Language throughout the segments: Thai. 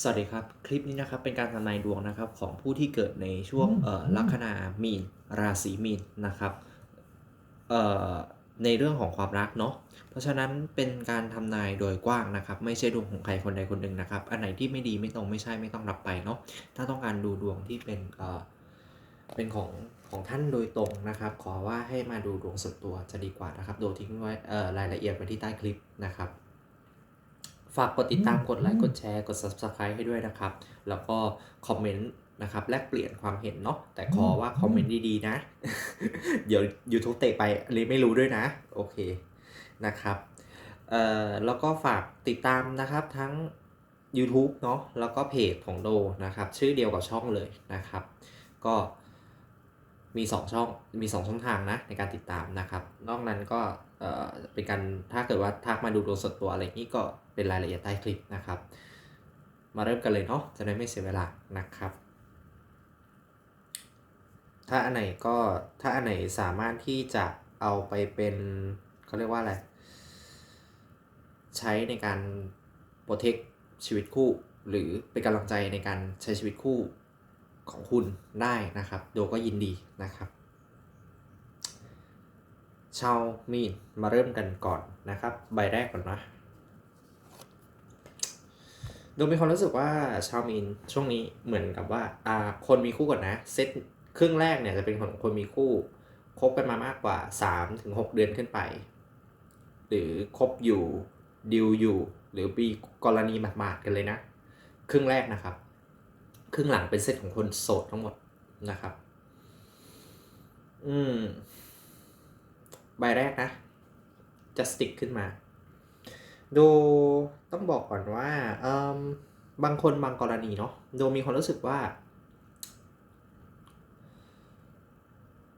สวัสดีครับ คลิปนี้นะครับเป็นการทำนายดวงนะครับของผู้ที่เกิดในช่วงเอ่อลัคนามีนราศีมีนนะครับเอ่อในเรื่องของความรักเนาะเพราะฉะนั้นเป็นการทำนายโดยกว้างนะครับ ไม่ใช่ดวงของใครคนใดคนหนึ่งนะครับ อันไหนที่ไม่ดีไม่ตรงไม่ใช่ไม่ต้องรับไปเนาะถ้าต้องการดูดวงที่เป็นเอ่อเป็นของของท่านโดยตรงนะครับ ขอว่าให้มาดูดวงส่วนตัวจะดีกว่านะครับโดยทิ้งไว้เอ่อรายละเอียดไว้ที่ใต้คลิปนะครับ ฝากกดติดตามกดไลค์กดแชร์กด subscribe ให้ด้วยนะครับ แล้วก็คอมเมนต์นะครับแลกเปลี่ยนความเห็นเนาะแต่ขอว่าคอมเมนต์ดีๆนะ เดี๋ยว YouTube เตะไปอันนี้ไม่รู้ด้วยนะ โอเคนะครับเอ่อแล้วก็ฝากติดตามนะครับทั้ง YouTube เนาะแล้วก็เพจของโดนะครับ ชื่อเดียวกับช่องเลยนะครับ ก็ มี 2 ช่องมี 2 ช่องทางนะในการติดตามนะครับ นอกนั้นก็เป็นการถ้าเกิดว่าทักมาดูดวงส่วนตัวอะไรอย่างนี้ก็เป็นรายละเอียดใต้คลิปนะครับ มาเริ่มกันเลยเนาะจะได้ไม่เสียเวลานะครับ ถ้าอันไหนก็ถ้าอันไหนสามารถที่จะเอาไปเป็นเขาเรียกว่าอะไร ใช้ในการโปรเทคชีวิตคู่ หรือเป็นกำลังใจในการใช้ชีวิตคู่ ของคุณได้นะครับ โดก็ยินดีนะครับ ชาวมีนมาเริ่มกันก่อนนะครับ ใบแรกก่อนนะโดยมีความรู้สึกว่าชาวมีนช่วงนี้เหมือนกับว่าอ่าคนมีคู่ก่อนนะเซตครึ่งแรกเนี่ยจะเป็นของคนมีคู่คบกันมามากกว่า3ถึง6เดือนขึ้นไป หรือคบอยู่ดิวอยู่ หรือปีกรณีหมาดๆกันเลยนะ ครึ่งแรกนะครับ ครึ่งหลังเป็นเซตของคนโสดทั้งหมดนะครับ อืม ใบแรกนะ จะสติกขึ้นมา ดูต้องบอกก่อนว่าเอิ่มบางคนบางกรณีเนาะโดมีความรู้สึกว่า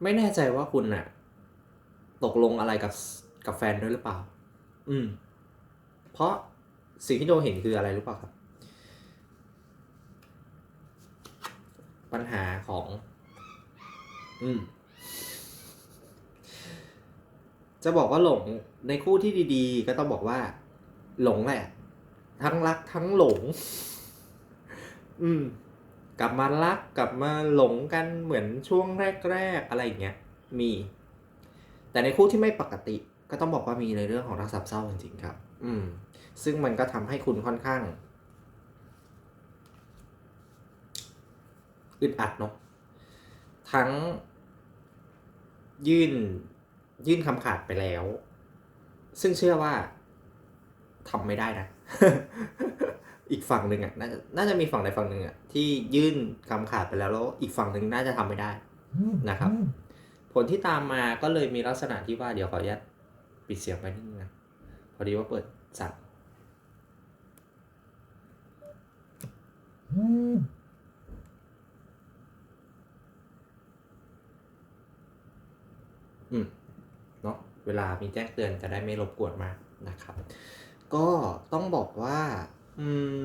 ไม่แน่ใจว่าคุณน่ะตกลงอะไรกับกับแฟนด้วยหรือเปล่า อืม เพราะสิ่งที่โดเห็นคืออะไรรู้เปล่าครับ ปัญหาของ อืม จะบอกว่าหลงในคู่ที่ดีๆ ก็ต้องบอกว่า หลงแหละ ทั้งรักทั้งหลง อืม กลับมารักกลับมาหลงกันเหมือนช่วงแรก ๆ อะไรอย่างเงี้ยมี แต่ในคู่ที่ไม่ปกติ ก็ต้องบอกว่ามีในเรื่องของรักสับเศร้าจริงๆครับ อืม ซึ่งมันก็ทำให้คุณค่อนข้าง อึดอัดเนาะทั้งยื่นยื่นคำขาดไปแล้ว ซึ่งเชื่อว่าทำไม่ได้นะ อีกฝั่งหนึ่งอะน่าจะน่าจะมีฝั่งใดฝั่งหนึ่งอะที่ยื่นคำขาดไปแล้วแล้ว อีกฝั่งหนึ่งน่าจะทำไม่ได้นะครับ ผลที่ตามมาก็เลยมีลักษณะที่ว่าเดี๋ยวขออนุญาตปิดเสียงไปนิดนึงนะพอดีว่าเปิดสัต อืมเนาะเวลามีแจ้งเตือนจะได้ไม่รบกวนมากนะครับ ก็ต้องบอกว่า อืม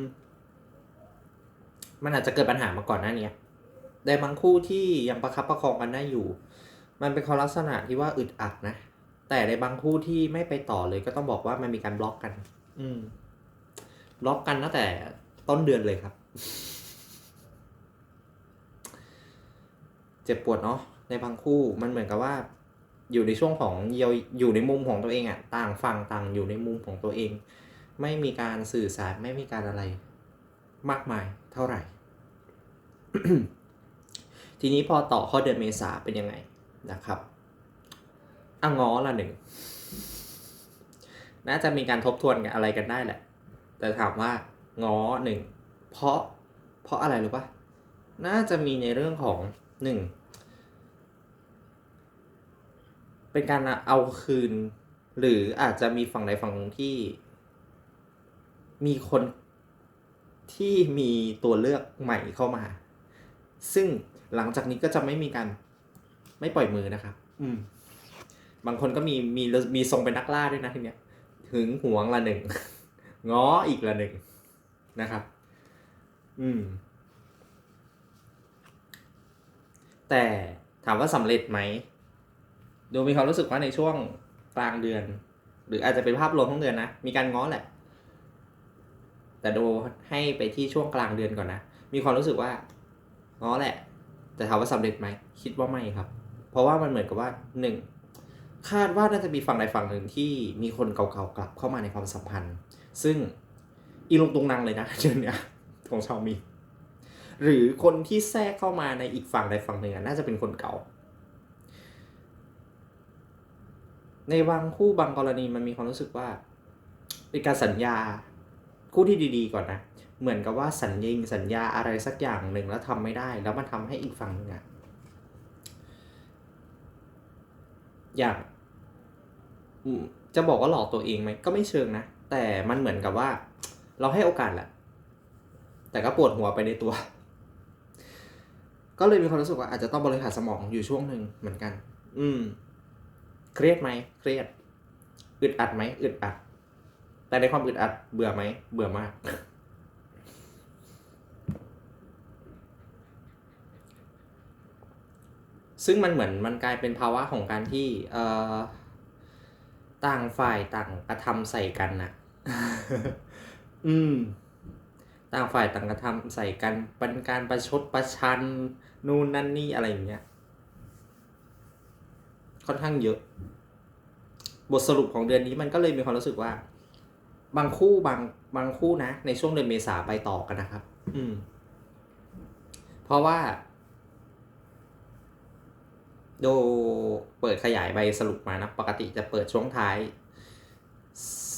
มันอาจจะเกิดปัญหามาก่อนหน้านี้ในบางคู่ที่ยังประคับประคองกันได้อยู่ มันเป็นความลักษณะที่ว่าอึดอัดนะแต่ในบางคู่ที่ไม่ไปต่อเลยก็ต้องบอกว่ามันมีการบล็อกกัน อืม บล็อกกันตั้งแต่ต้นเดือนเลยครับ เจ็บปวดเนาะในบางคู่มันเหมือนกับว่า อยู่ในช่วงของเยียวอยู่ในมุมของตัวเองอะ่ะต่างฝั่งต่างอยู่ในมุมของตัวเอง ไม่มีการสื่อสารไม่มีการอะไรมากมายเท่าไหร่ ทีนี้พอต่อข้อเดือนเมษาเป็นยังไงนะครับอะงอละหนึ่งน่าจะมีการทบทวนกันอะไรกันได้แหละ แต่ถามว่าง้อหนึ่งเพราะเพราะอะไรรู้ปะน่าจะมีในเรื่องของหนึ่ง เป็นการเอาคืน หรืออาจจะมีฝั่งใดฝั่งหนึ่งที่ มีคนที่มีตัวเลือกใหม่เข้ามา ซึ่งหลังจากนี้ก็จะไม่มีการไม่ปล่อยมือนะครับ อืม บางคนก็มีมีมีทรงเป็นนักล่าด้วยนะทีเนี้ยถึงหวงละหนึ่งง้ออีกละหนึ่งนะครับ อืม แต่ถามว่าสำเร็จไหม ดูมีความรู้สึกว่าในช่วงกลางเดือน หรืออาจจะเป็นภาพรวมทั้งเดือนนะ มีการง้อแหละ แต่ดูให้ไปที่ช่วงกลางเดือนก่อนนะ มีความรู้สึกว่าอ๋อแหละ แต่ถามว่าสำเร็จไหม คิดว่าไม่ครับ เพราะว่ามันเหมือนกับว่าหนึ่งคาดว่าน่าจะมีฝั่งใดฝั่งหนึ่งที่มีคนเก่าๆกลับเข้ามาในความสัมพันธ์ ซึ่งอีลงตรงนังเลยนะเดือนนี้ของชาวมี หรือคนที่แทรกเข้ามาในอีกฝั่งใดฝั่งหนึ่งน่าจะเป็นคนเก่า ในบางคู่บางกรณีมันมีความรู้สึกว่าเป็นการสัญญาคู่ที่ดี ๆ ก่อนนะ เหมือนกับว่าสัญญิงสัญญาอะไรสักอย่างหนึ่งแล้วทำไม่ได้ แล้วมันทำให้อีกฝั่งนึ่งอะอยากจะบอกว่าหลอกตัวเองไหมก็ไม่เชิงนะ แต่มันเหมือนกับว่า เราให้โอกาสแหละ แต่ก็ปวดหัวไปในตัว ก็เลยมีความรู้สึกว่าอาจจะต้องบริหารสมองอยู่ช่วงหนึ่งเหมือนกัน อืม เครียดไหมเครียด อึดอัดไหมอึดอัด แต่ในความอึดอัดเบื่อไหมเบื่อมาก ซึ่งมันเหมือนมันกลายเป็นภาวะของการที่เอ่อต่างฝ่ายต่างกระทำใส่กันน่ะอืม ต่างฝ่ายต่างกระทำใส่กันเป็นการประชดประชันนู่นนั่นนี่อะไรอย่างเงี้ย ค่อนข้างเยอะ บทสรุปของเดือนนี้มันก็เลยมีความรู้สึกว่า บางคู่บางบางคู่นะ ในช่วงเดือนเมษาไปต่อกันนะครับ อืม เพราะว่า โดเปิดขยายใบสรุปมานะ ปกติจะเปิดช่วงท้าย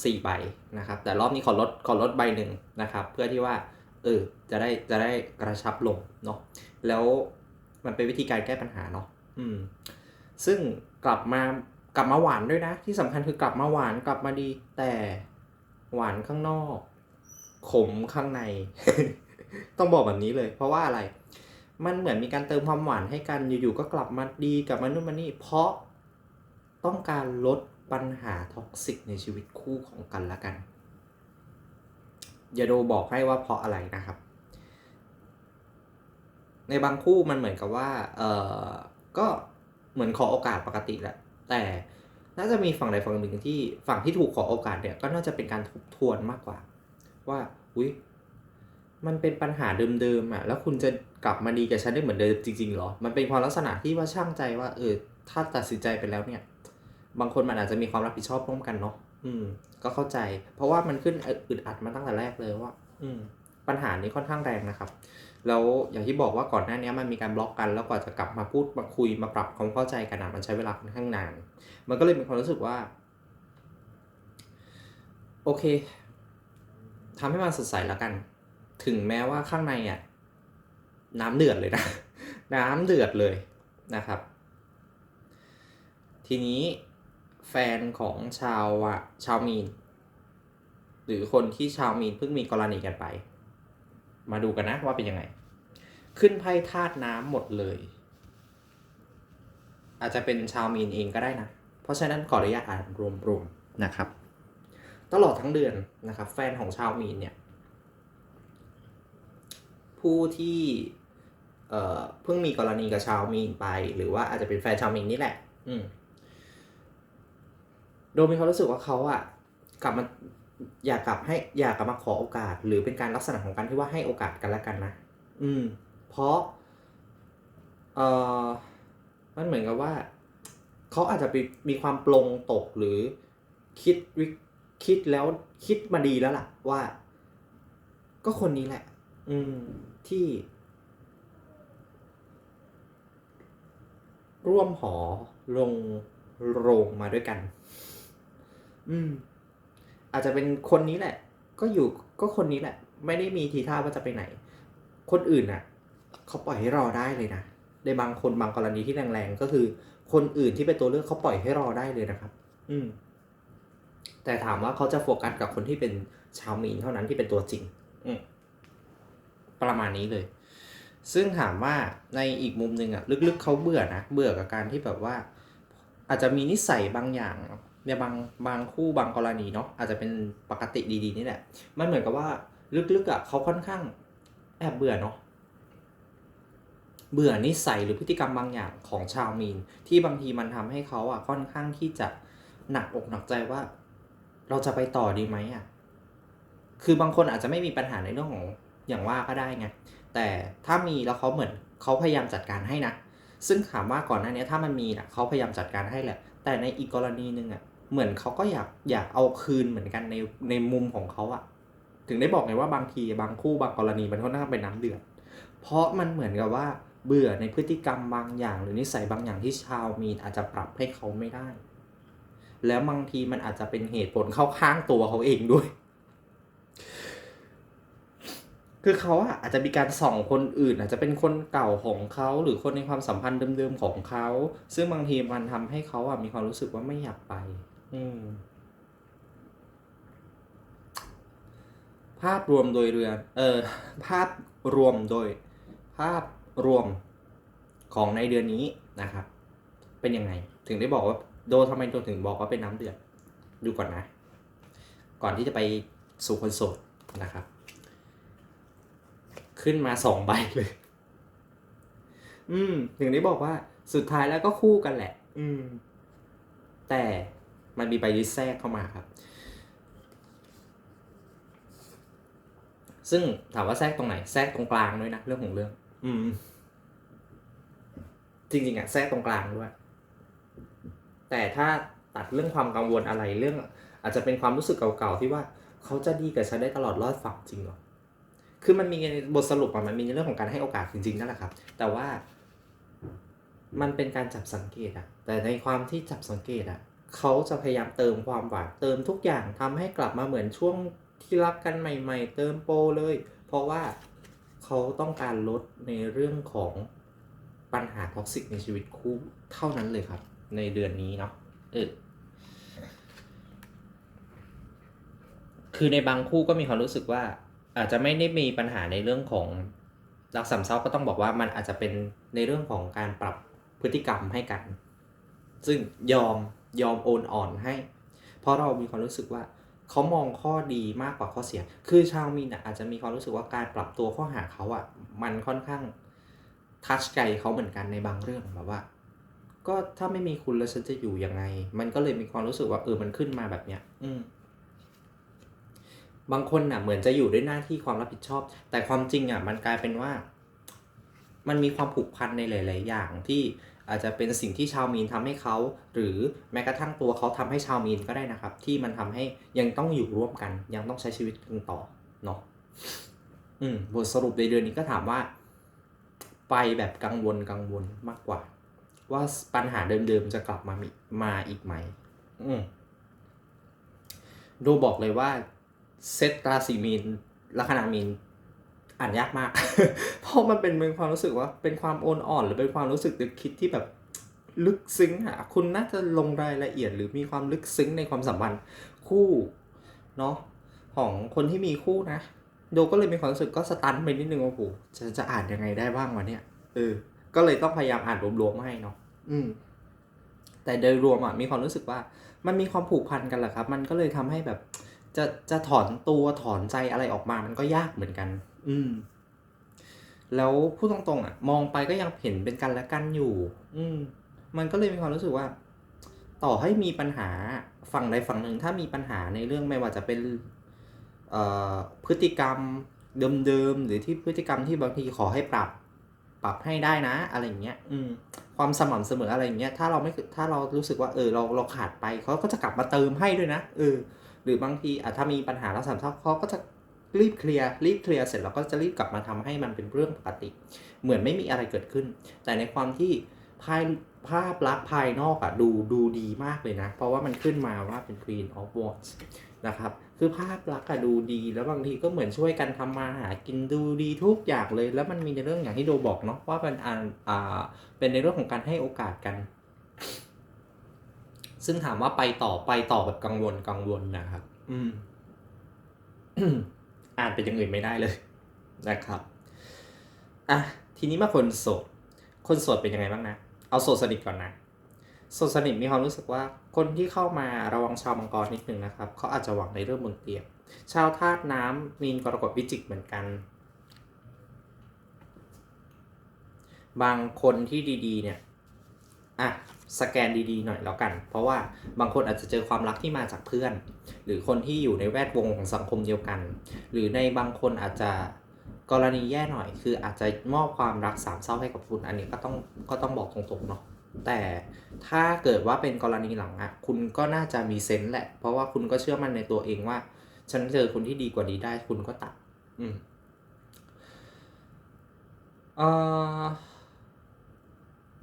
สี่ใบนะครับ แต่รอบนี้ขอลดขอลดใบหนึ่งนะครับ เพื่อที่ว่า เออ จะได้จะได้กระชับลงเนาะแล้วมันเป็นวิธีการแก้ปัญหาเนาะอืม ซึ่ง กลับมากลับมาหวานด้วยนะ ที่สำคัญคือกลับมาหวานกลับมาดี แต่หวานข้างนอก ขมข้างใน ต้องบอกแบบนี้เลย เพราะว่าอะไร มันเหมือนมีการเติมความหวานให้กันอยู่ๆก็กลับมาดีกลับมานู่นมานี่ เพราะต้องการลดปัญหาท็อกซิกในชีวิตคู่ของกันและกันอย่าโดบอกให้ว่าเพราะอะไรนะครับ ในบางคู่มันเหมือนกับว่า เออก็ เหมือนขอโอกาสปกติแหละแต่น่าจะมีฝั่งใดฝั่งหนึ่งที่ฝั่งที่ถูกขอโอกาสเนี่ยก็น่าจะเป็นการทบทวนมากกว่า ว่าอุ้ยมันเป็นปัญหาเดิมๆอะแล้วคุณจะกลับมาดีกับฉันได้เหมือนเดิมจริงๆหรอ มันเป็นความลักษณะที่ว่าช่างใจว่าเออถ้าตัดสินใจไปแล้วเนี่ย บางคนมันอาจจะมีความรับผิดชอบร่วมกันเนาะอืม ก็เข้าใจ เพราะว่ามันขึ้นอึดอัดมาตั้งแต่แรกเลยว่า อืม ปัญหานี้ค่อนข้างแรงนะครับ แล้วอย่างที่บอกว่าก่อนหน้านี้มันมีการบล็อกกัน แล้วกว่าจะกลับมาพูดมาคุยมาปรับความเข้าใจกันอะมันใช้เวลาค่อนข้างนาน มันก็เลยมีความรู้สึกว่า โอเคทำให้มันสดใสแล้วกัน ถึงแม้ว่าข้างในอะน้ำเดือดเลยนะ น้ำเดือดเลยนะครับ ทีนี้แฟนของชาวอะชาวมีน หรือคนที่ชาวมีนเพิ่งมีกรณีกันไป มาดูกันนะว่าเป็นยังไง ขึ้นไพ่ธาตุน้ำหมดเลย อาจจะเป็นชาวมีนเองก็ได้นะ เพราะฉะนั้นขออนุญาตอ่านรวมๆนะครับ ตลอดทั้งเดือนนะครับ แฟนของชาวมีนเนี่ย ผู้ที่เอ่อเพิ่งมีกรณีกับชาวมีนไป หรือว่าอาจจะเป็นแฟนชาวมีนนี่แหละ อืมโดยมีความรู้สึกว่าเขาอะกลับมา อยากกลับให้อยากกลับมาขอโอกาส หรือเป็นการลักษณะของการที่ว่าให้โอกาสกันและกันนะ อืม เพราะ เอ่อมันเหมือนกับว่า เขาอาจจะมีมีความปลงตกหรือคิดวิคิดแล้วคิดมาดีแล้วล่ะ ว่า ก็คนนี้แหละ อืม ที่ ร่วมหอลงโรงมาด้วยกัน อืม อาจจะเป็นคนนี้แหละ ก็อยู่ก็คนนี้แหละ ไม่ได้มีทีท่าว่าจะไปไหน คนอื่นน่ะเขาปล่อยให้รอได้เลยนะในบางคนบางกรณีที่แรงๆก็คือ คนอื่นที่เป็นตัวเลือกเขาปล่อยให้รอได้เลยนะครับ อืม แต่ถามว่าเขาจะโฟกัสกับคนที่เป็นชาวมีนเท่านั้นที่เป็นตัวจริง อืมประมาณนี้เลย ซึ่งถามว่าในอีกมุมหนึ่งอะลึกๆเขาเบื่อนะเบื่อกับการที่แบบว่า อาจจะมีนิสัยบางอย่าง ในบางบางคู่บางกรณีเนาะอาจจะเป็นปกติดีๆนี่แหละมันเหมือนกับว่าลึกๆอะเขาค่อนข้างแอบเบื่อเนาะเบื่อนิสัยหรือพฤติกรรมบางอย่างของชาวมีน ที่บางทีมันทำให้เขาอะค่อนข้างที่จะหนักอกหนักใจว่า เราจะไปต่อดีไหมอะคือบางคนอาจจะไม่มีปัญหาในเรื่องของอย่างว่าก็ได้ไงแต่ถ้ามีแล้วเขาเหมือนเขาพยายามจัดการให้นะซึ่งถามว่าก่อนหน้านี้ถ้ามันมีนะเขาพยายามจัดการให้แหละ แต่ในอีกกรณีหนึ่งอะ เหมือนเขาก็อยากอยากเอาคืนเหมือนกันในในมุมของเขาอะถึงได้บอกไงว่าบางทีบางคู่บางกรณีมันค่อนข้าเป็นน้ำเดือด เพราะมันเหมือนกับว่าเบื่อในพฤติกรรมบางอย่าง หรือนิสัยบางอย่างที่ชาวมีนอาจจะปรับให้เขาไม่ได้ แล้วบางทีมันอาจจะเป็นเหตุผลเข้าข้างตัวเขาเองด้วย คือเขาอะอาจจะมีการส่องคนอื่น อาจจะเป็นคนเก่าของเขาหรือคนในความสัมพันธ์เดิมๆของเขา ซึ่งบางทีมันทำให้เขาอะมีความรู้สึกว่าไม่อยากไป อืม ภาพรวมโดยเรือ เออ ภาพรวมโดย ภาพรวมของในเดือนนี้นะครับ เป็นยังไง ถึงได้บอกว่า โดทำไมโดถึงบอกว่าเป็นน้ำเดือด ดูก่อนนะ ก่อนที่จะไปสู่คนโสดนะครับ ขึ้นมาสองใบเลย อืม ถึงได้บอกว่าสุดท้ายแล้วก็คู่กันแหละ อืม แต่ มันมีใบนี้แทรกเข้ามาครับ ซึ่งถามว่าแทรกตรงไหน แทรกตรงกลางด้วยนะเรื่องของเรื่อง อืม จริงๆอะแทรกตรงกลางด้วย แต่ถ้าตัดเรื่องความกังวลอะไรเรื่อง อาจจะเป็นความรู้สึกเก่าๆที่ว่าเขาจะดีกับฉันได้ตลอดรอดฝั่งจริงเหรอ คือมันมีบทสรุปอะมันมีในเรื่องของการให้โอกาสจริงๆนั่นแหละครับ แต่ว่ามันเป็นการจับสังเกตอะแต่ในความที่จับสังเกตอะ เขาจะพยายามเติมความหวานเติมทุกอย่างทำให้กลับมาเหมือนช่วงที่รักกันใหม่ ๆ เติมโปเลย เพราะว่าเขาต้องการลดในเรื่องของปัญหาท็อกซิกในชีวิตคู่เท่านั้นเลยครับ ในเดือนนี้เนาะเออคือในบางคู่ก็มีความรู้สึกว่า อาจจะไม่ได้มีปัญหาในเรื่องของรักสามเศร้าก็ต้องบอกว่ามันอาจจะเป็นในเรื่องของการปรับพฤติกรรมให้กัน ซึ่งยอม ยอมโอนอ่อนให้ เพราะเรามีความรู้สึกว่าเขามองข้อดีมากกว่าข้อเสีย คือชาวมีนอาจจะมีความรู้สึกว่าการปรับตัวข้าหาเขาอะมันค่อนข้างทัชใจเขาเหมือนกันในบางเรื่องแบบว่า ก็ถ้าไม่มีคุณแล้วฉันจะอยู่ยังไง มันก็เลยมีความรู้สึกว่าเออมันขึ้นมาแบบเนี้ย อืมบางคนน่ะเหมือนจะอยู่ด้วยหน้าที่ความรับผิดชอบ แต่ความจริงอะมันกลายเป็นว่า มันมีความผูกพันในหลาย ๆ อย่างที่ อาจจะเป็นสิ่งที่ชาวมีนทำให้เขา หรือแม้กระทั่งตัวเขาทำให้ชาวมีนก็ได้นะครับ ที่มันทำให้ยังต้องอยู่ร่วมกัน ยังต้องใช้ชีวิตกันต่อเนาะอืมบทสรุปในเดือนนี้ก็ถามว่า ไปแบบกังวลกังวลมากกว่า ว่าปัญหาเดิมๆจะกลับมามีมาอีกไหม อืมดูบอกเลยว่าเซตราศีมีนลัคนามีน อ่านยากมาก เพราะมันเป็นเป็นความรู้สึกว่าเป็นความโอนอ่อน หรือเป็นความรู้สึกนึกคิดที่แบบลึกซึ้งอะคุณน่าจะลงรายละเอียด หรือมีความลึกซึ้งในความสัมพันธ์คู่เนาะของคนที่มีคู่นะ โดก็เลยมีความรู้สึกก็สตันไปนิดนึงว่าโอ้โหจะจะอ่านยังไงได้บ้างวะเนี่ยเออก็เลยต้องพยายามอ่านรวมๆมาให้เนาะอืม แต่โดยรวมอะมีความรู้สึกว่ามันมีความผูกพันกันแหละครับ มันก็เลยทำให้แบบจะจะถอนตัวถอนใจอะไรออกมา มันก็ยากเหมือนกัน อืม แล้วพูดตรงๆอะ มองไปก็ยังเห็นเป็นกันและกันอยู่ อืม มันก็เลยมีความรู้สึกว่า ต่อให้มีปัญหาฝั่งใดฝั่งหนึ่ง ถ้ามีปัญหาในเรื่องไม่ว่าจะเป็น เอ่อพฤติกรรมเดิมๆหรือที่พฤติกรรมที่บางทีขอให้ปรับ ปรับให้ได้นะ อะไรอย่างเงี้ย อืม ความสม่ำเสมออะไรอย่างเงี้ย ถ้าเราไม่ถ้าเรารู้สึกว่าเออเราเราขาดไปเขาก็จะกลับมาเติมให้ด้วยนะเออ หรือบางทีอาจถ้ามีปัญหาแล้วสามเศร้าเขาก็จะ รีบเคลียร์รีบเคลียร์เสร็จแล้วก็จะรีบกลับมาทำให้มันเป็นเรื่องปกติ เหมือนไม่มีอะไรเกิดขึ้น แต่ในความที่ภายภาพลักษณ์ภายนอกอะดูดูดีมากเลยนะ เพราะว่ามันขึ้นมาว่าเป็น Queen of Wands นะครับคือภาพลักษณ์อะดูดีแล้วบางทีก็เหมือนช่วยกันทำมาหากินดูดีทุกอย่างเลย แล้วมันมีในเรื่องอย่างที่โดบอกเนาะว่าเป็นอ่าอ่าเป็นในเรื่องของการให้โอกาสกัน ซึ่งถามว่าไปต่อไปต่อแบบกังวลกังวลนะครับ อืม อ่านเป็นอย่างอื่นไม่ได้เลยนะครับอะทีนี้มาคนโสด คนโสดเป็นยังไงบ้างนะ เอาโสดสนิทก่อนนะ โสดสนิทมีความรู้สึกว่าคนที่เข้ามาระวังชาวมังกรนิดนึงนะครับเขาอาจจะหวังในเรื่องบนเตียงชาวธาตุน้ำมีนกรกฎวิจิกเหมือนกัน บางคนที่ดีๆเนี่ย อะสแกนดีๆหน่อยแล้วกัน เพราะว่าบางคนอาจจะเจอความรักที่มาจากเพื่อน หรือคนที่อยู่ในแวดวงของสังคมเดียวกัน หรือในบางคนอาจจะกรณีแย่หน่อย คืออาจจะมอบความรักสามเศร้าให้กับคุณ อันนี้ก็ต้องก็ต้องบอกตรงๆเนาะแต่ถ้าเกิดว่าเป็นกรณีหลังอะคุณก็น่าจะมีเซนส์แหละ เพราะว่าคุณก็เชื่อมั่นในตัวเองว่า ฉันเจอคนที่ดีกว่านี้ได้คุณก็ตัด อืมเอ่อ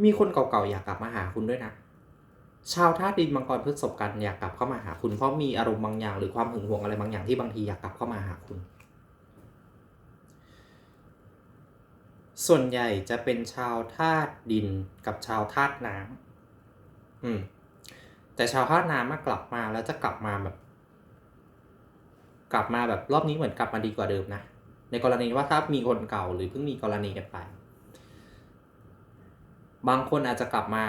มีคนเก่าๆอยากกลับมาหาคุณด้วยนะ ชาวธาตุดินมังกรพฤษภกันอยากกลับเข้ามาหาคุณเพราะมีอารมณ์บางอย่างหรือความหึงหวงอะไรบางอย่างที่บางทีอยากกลับเข้ามาหาคุณ ส่วนใหญ่จะเป็นชาวธาตุดินกับชาวธาตุน้ำอืม แต่ชาวธาตุน้ำมากลับมาแล้วจะกลับมาแบบ กลับมาแบบรอบนี้เหมือนกลับมาดีกว่าเดิมนะ ในกรณีว่าถ้ามีคนเก่าหรือเพิ่งมีกรณีกันไป บางคนอาจจะกลับมา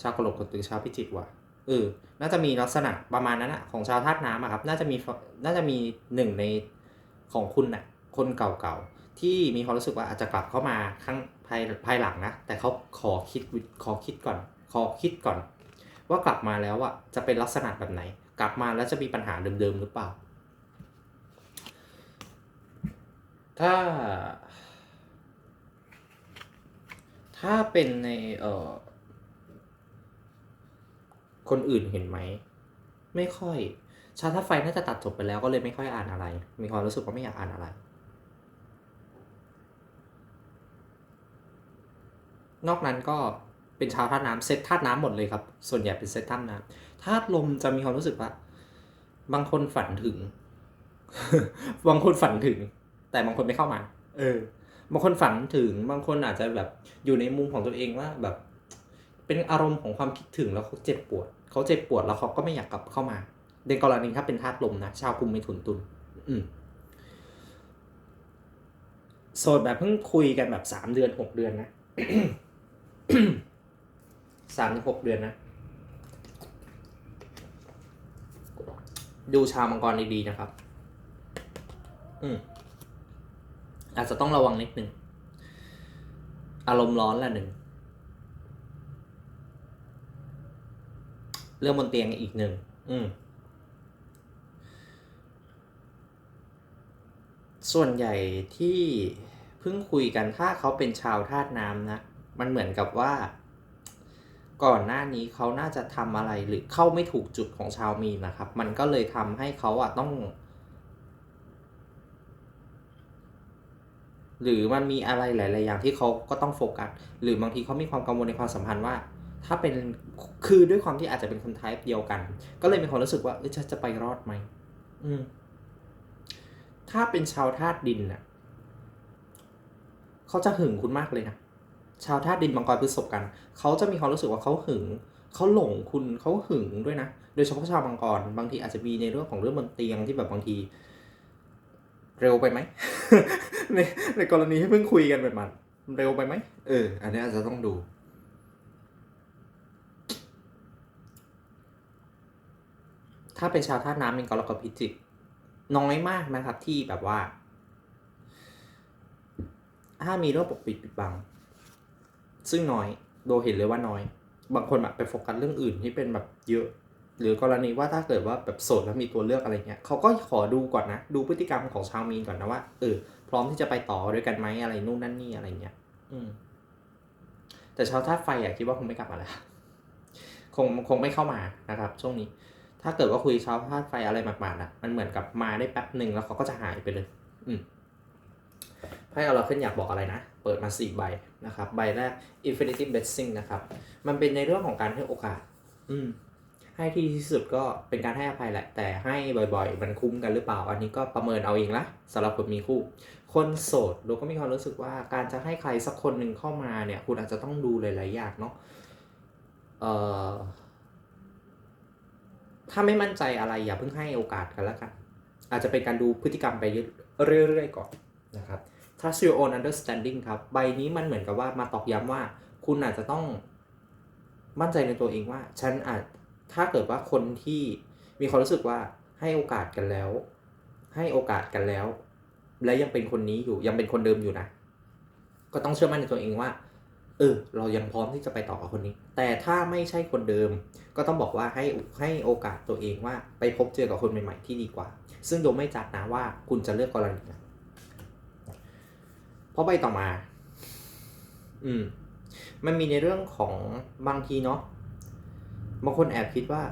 ชาวกระโหลกกระตือชาวพิจิกว่ะเออน่าจะมีลักษณะประมาณนั้นอะของชาวธาตุน้ำอะครับ น่าจะมีน่าจะมีหนึ่งในของคุณน่ะคนเก่าๆที่มีความรู้สึกว่าอาจจะกลับเข้ามาข้างภายภายหลังนะ แต่เขาขอคิดขอคิดก่อน ขอคิดก่อน ว่ากลับมาแล้วอะจะเป็นลักษณะแบบไหน กลับมาแล้วจะมีปัญหาเดิมๆหรือเปล่า ถ้า ถ้าเป็นในเอ่อคนอื่นเห็นไหม ไม่ค่อย ชาติธาตุไฟน่าจะตัดจบไปแล้วก็เลยไม่ค่อยอ่านอะไร มีความรู้สึกว่าไม่อยากอ่านอะไร นอกนั้นก็เป็นชาวธาตุน้ำเซตธาตุน้ำหมดเลยครับ ส่วนใหญ่เป็นเซตธาตุน้ำธาตุลมจะมีความรู้สึกว่า บางคนฝันถึง บางคนฝันถึง แต่บางคนไม่เข้ามา เออ บางคนฝันถึงบางคนอาจจะแบบอยู่ในมุมของตัวเองว่าแบบ เป็นอารมณ์ของความคิดถึงแล้วเขาเจ็บปวดเขาเจ็บปวดแล้วเขาก็ไม่อยากกลับเข้ามา ในกรณีถ้าเป็นธาตุลมนะชาวกุมไม่ถุนตุน อืมโสดแบบเพิ่งคุยกันแบบสามเดือนหกเดือนนะสามถึงหกเดือนนะ ดูชาวมังกรดีๆนะครับ อืม อาจจะต้องระวังนิดนึง อารมณ์ร้อนละหนึ่ง เรื่องบนเตียงอีกหนึ่ง อืม ส่วนใหญ่ที่เพิ่งคุยกันถ้าเขาเป็นชาวธาตุน้ำนะ มันเหมือนกับว่า ก่อนหน้านี้เขาน่าจะทำอะไรหรือเข้าไม่ถูกจุดของชาวมีนนะครับ มันก็เลยทำให้เขาอะต้อง หรือมันมีอะไรหลาย ๆ อย่างที่เขาก็ต้องโฟกัส หรือบางทีเขามีความกังวลในความสัมพันธ์ว่า ถ้าเป็นคือด้วยความที่อาจจะเป็นคนไทป์เดียวกัน ก็เลยมีความรู้สึกว่าเออจะจะไปรอดไหมอืมถ้าเป็นชาวธาตุดินน่ะเขาจะหึงคุณมากเลยนะชาวธาตุดินมังกรพฤษภกัน เขาจะมีความรู้สึกว่าเขาหึงเขาหลงคุณเขาหึงด้วยนะ โดยเฉพาะชาวมังกร บางทีอาจจะมีในเรื่องของเรื่องบนเตียงที่แบบบางที เร็วไปไหมในในกรณีที่เพิ่งคุยกันแบบมันเร็วไปไหมเออ อันนี้อาจจะต้องดู ถ้าเป็นชาวธาตุน้ำเป็นกรกฎพิจิกน้อยมากนะครับ ที่แบบว่า ถ้ามีเรื่องปกปิดปิดบัง ซึ่งน้อย โดยเห็นเลยว่าน้อย บางคนแบบไปโฟกัสเรื่องอื่นที่เป็นแบบเยอะ หรือกรณีว่าถ้าเกิดว่าแบบโสดแล้วมีตัวเลือกอะไรเงี้ยเขาก็ขอดูก่อนนะ ดูพฤติกรรมของชาวมีนก่อนนะว่าเออพร้อมที่จะไปต่อด้วยกันไหมอะไรนู่นนั่นนี่อะไรเงี้ยอืม แต่ชาวธาตุไฟอะคิดว่าคงไม่กลับมาแล้วคงคงไม่เข้ามานะครับ ช่วงนี้ ถ้าเกิดว่าคุยชาวธาตุไฟอะไรมากๆอะมันเหมือนกับมาได้แป๊บหนึ่งแล้วเขาก็จะหายไปเลย อืมไพ่เอาเราขึ้นอยากบอกอะไรนะ เปิดมาสี่ใบนะครับ ใบแรก Infinity Blessing นะครับ มันเป็นในเรื่องของการให้โอกาส อืม ให้ที่ที่สุดก็เป็นการให้อภัยแหละ แต่ให้บ่อยๆ มันคุ้มกันหรือเปล่า อันนี้ก็ประเมินเอาเองละสำหรับคนมีคู่ คนโสดเราก็มีความรู้สึกว่าการจะให้ใครสักคนหนึ่งเข้ามาเนี่ย คุณอาจจะต้องดูหลายๆอย่างเนาะเอ่อถ้าไม่มั่นใจอะไรอย่าเพิ่งให้โอกาสกันแล้วกัน อาจจะเป็นการดูพฤติกรรมไปเรื่อยๆก่อนนะครับ trust your own understanding ครับ ใบนี้มันเหมือนกับว่ามาตอกย้ำว่า คุณอาจจะต้องมั่นใจในตัวเองว่า ฉันอาจ ถ้าเกิดว่าคนที่มีความรู้สึกว่าให้โอกาสกันแล้ว ให้โอกาสกันแล้ว และยังเป็นคนนี้อยู่ยังเป็นคนเดิมอยู่นะ ก็ต้องเชื่อมั่นในตัวเองว่าเออเรายังพร้อมที่จะไปต่อกับคนนี้ แต่ถ้าไม่ใช่คนเดิม ก็ต้องบอกว่าให้ให้โอกาสตัวเองว่าไปพบเจอกับคนใหม่ๆที่ดีกว่า ซึ่งโดมไม่จัดนะว่าคุณจะเลือกกรณีไหนเพราะไปต่อมา อืม มันมีในเรื่องของบางทีเนาะ บางคนแอบคิดว่า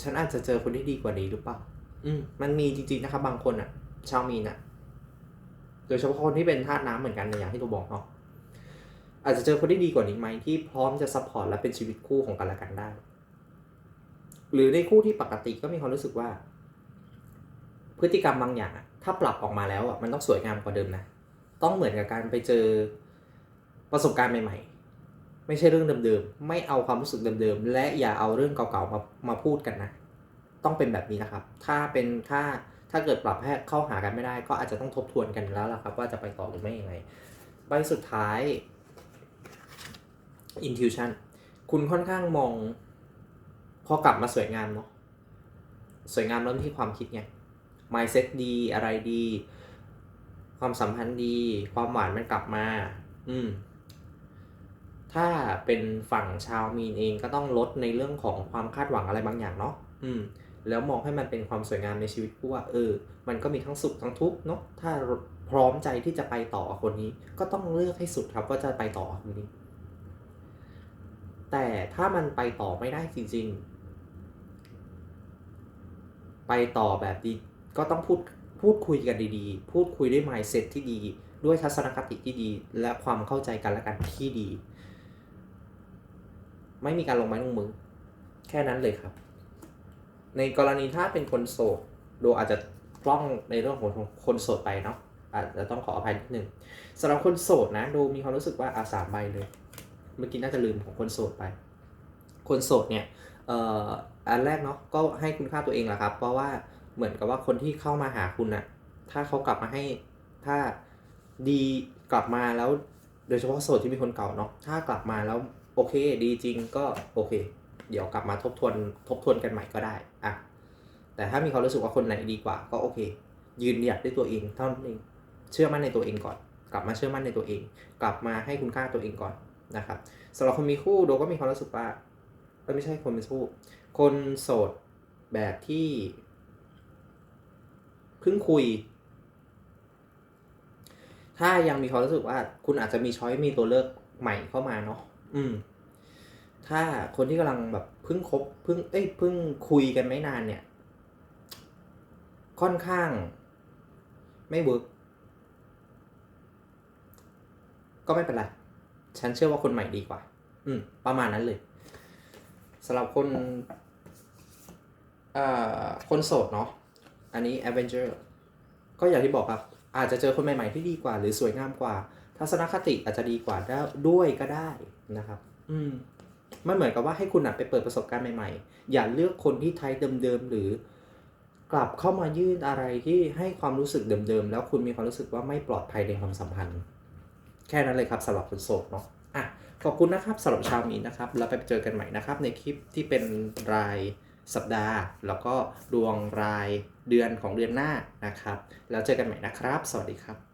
ฉันอาจจะเจอคนที่ดีกว่านี้หรือเปล่า อืมมันมีจริงๆนะครับ บางคนอะชาวมีนอะโดยเฉพาะคนที่เป็นธาตุน้ำเหมือนกันในอย่างที่ตัวบอกเนาะ อาจจะเจอคนที่ดีกว่านี้ไหมที่พร้อมจะซัพพอร์ตและเป็นชีวิตคู่ของกันและกันได้ หรือในคู่ที่ปกติก็มีความรู้สึกว่า พฤติกรรมบางอย่างอะถ้าปรับออกมาแล้วอะมันต้องสวยงามกว่าเดิมนะ ต้องเหมือนกับการไปเจอประสบการณ์ใหม่ ๆ ไม่ใช่เรื่องเดิมๆ ไม่เอาความรู้สึกเดิมๆ และอย่าเอาเรื่องเก่าๆ มามาพูดกันนะ ต้องเป็นแบบนี้นะครับ ถ้าเป็นถ้าถ้าเกิดปรับให้เข้าหากันไม่ได้ ก็อาจจะต้องทบทวนกันแล้วล่ะครับ ว่าจะไปต่อหรือไม่ยังไง ใบสุดท้าย intuition คุณค่อนข้างมอง พอกลับมาสวยงามเนาะ สวยงามเริ่มที่ความคิดไง mindset ดีอะไรดี ความสัมพันธ์ดี ความหวานมันกลับมา อืม ถ้าเป็นฝั่งชาวมีนเองก็ต้องลดในเรื่องของความคาดหวังอะไรบางอย่างเนาะอืมแล้วมองให้มันเป็นความสวยงามในชีวิตคู่ว่าเออ มันก็มีทั้งสุขทั้งทุกข์เนาะถ้าพร้อมใจที่จะไปต่อคนนี้ ก็ต้องเลือกให้สุดครับว่าจะไปต่อคนนี้ แต่ถ้ามันไปต่อไม่ได้จริง ๆ ไปต่อแบบดีก็ต้องพูดพูดคุยกันดีๆ พูดคุยด้วย mindset ที่ดี ด้วยทัศนคติที่ดี และความเข้าใจกันและกันที่ดี ไม่มีการลงไม้ลงมือ แค่นั้นเลยครับ ในกรณีถ้าเป็นคนโสดโดอาจจะพล่องในเรื่องของคนโสดไปเนาะอาจจะต้องขออภัยนิดนึงสำหรับคนโสดนะโดมีความรู้สึกว่าอาสามใบเลย เมื่อกี้น่าจะลืมของคนโสดไป คนโสดเนี่ยเอ่ออันแรกเนาะก็ให้คุณค่าตัวเองแหละครับ เพราะว่าเหมือนกับว่าคนที่เข้ามาหาคุณอะถ้าเขากลับมาให้ถ้าดีกลับมาแล้ว โดยเฉพาะโสดที่มีคนเก่าเนาะถ้ากลับมาแล้ว โอเค ดีจริงก็โอเค เดี๋ยวกลับมาทบทวนทบทวนกันใหม่ก็ได้อะแต่ถ้ามีความรู้สึกว่าคนไหนดีกว่าก็โอเค ยืนหยัดด้วยตัวเองเท่านั้นเองเชื่อมั่นในตัวเองก่อน กลับมาเชื่อมั่นในตัวเอง กลับมาให้คุณค่าตัวเองก่อนนะครับสำหรับคนมีคู่โดก็มีความรู้สึกว่าไม่ใช่คนมีคู่ คนโสดแบบที่เพิ่งคุย ถ้ายังมีความรู้สึกว่าคุณอาจจะมีช้อยมีตัวเลือกใหม่เข้ามาเนาะ อืม ถ้าคนที่กำลังแบบเพิ่งคบเพิ่งเอ้ยเพิ่งคุยกันไม่นานเนี่ย ค่อนข้าง ไม่เวิร์กก็ไม่เป็นไร ฉันเชื่อว่าคนใหม่ดีกว่า อืม ประมาณนั้นเลยสำหรับคนเอ่อคนโสดเนาะ อันนี้ Avenger ก็อย่างที่บอกครับ อาจจะเจอคนใหม่ ๆ ที่ดีกว่า หรือสวยงามกว่า ทัศนคติอาจจะดีกว่าด้วยก็ได้ นะครับ อืมมันเหมือนกับว่าให้คุณอะไปเปิดประสบการณ์ใหม่ๆ อย่าเลือกคนที่ไทยเดิมๆหรือกลับเข้ามายื่นอะไรที่ให้ความรู้สึกเดิมๆ แล้วคุณมีความรู้สึกว่าไม่ปลอดภัยในความสัมพันธ์ แค่นั้นเลยครับสำหรับคนโสดเนาะอะขอบคุณนะครับสำหรับชาวมีนนะครับ แล้วไปเจอกันใหม่นะครับ ในคลิปที่เป็นรายสัปดาห์ แล้วก็ดวงรายเดือนของเดือนหน้านะครับ แล้วเจอกันใหม่นะครับ สวัสดีครับ